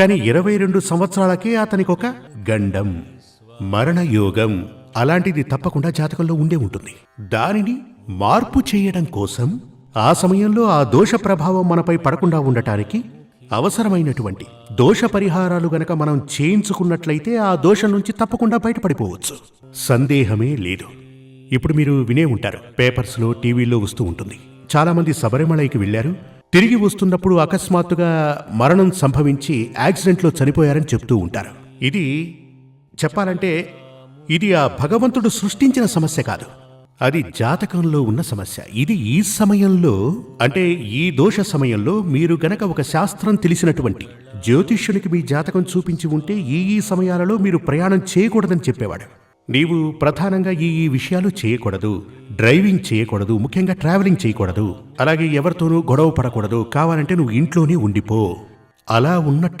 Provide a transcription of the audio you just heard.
కానీ ఇరవై రెండు సంవత్సరాలకే అతనికి ఒక గండం మరణయోగం అలాంటిది తప్పకుండా జాతకంలో ఉండే ఉంటుంది. దానిని మార్పు చేయడం కోసం ఆ సమయంలో ఆ దోష ప్రభావం మనపై పడకుండా ఉండటానికి అవసరమైనటువంటి దోష పరిహారాలు గనక మనం చేయించుకున్నట్లయితే ఆ దోషం నుంచి తప్పకుండా బయటపడిపోవచ్చు. సందేహమే లేదు. ఇప్పుడు మీరు వినే ఉంటారు. పేపర్స్లో టీవీల్లో వస్తూ ఉంటుంది. చాలామంది శబరిమలైకి వెళ్ళారు. తిరిగి వస్తున్నప్పుడు అకస్మాత్తుగా మరణం సంభవించి యాక్సిడెంట్లో చనిపోయారని చెప్తూ ఉంటారు. ఇది చెప్పాలంటే ఇది ఆ భగవంతుడు సృష్టించిన సమస్య కాదు. అది జాతకంలో ఉన్న సమస్య. ఇది ఈ సమయంలో అంటే ఈ దోష సమయంలో మీరు గనక ఒక శాస్త్రం తెలిసినటువంటి జ్యోతిష్యునికి మీ జాతకం చూపించి ఉంటే ఈ ఈ సమయాలలో మీరు ప్రయాణం చేయకూడదని చెప్పేవాడు. నీవు ప్రధానంగా ఈ ఈ విషయాలు చేయకూడదు డ్రైవింగ్ చేయకూడదు ముఖ్యంగా ట్రావెలింగ్ చేయకూడదు. అలాగే ఎవరితోనూ గొడవ పడకూడదు. కావాలంటే నువ్వు ఇంట్లోనే ఉండిపో. అలా ఉన్నట్లు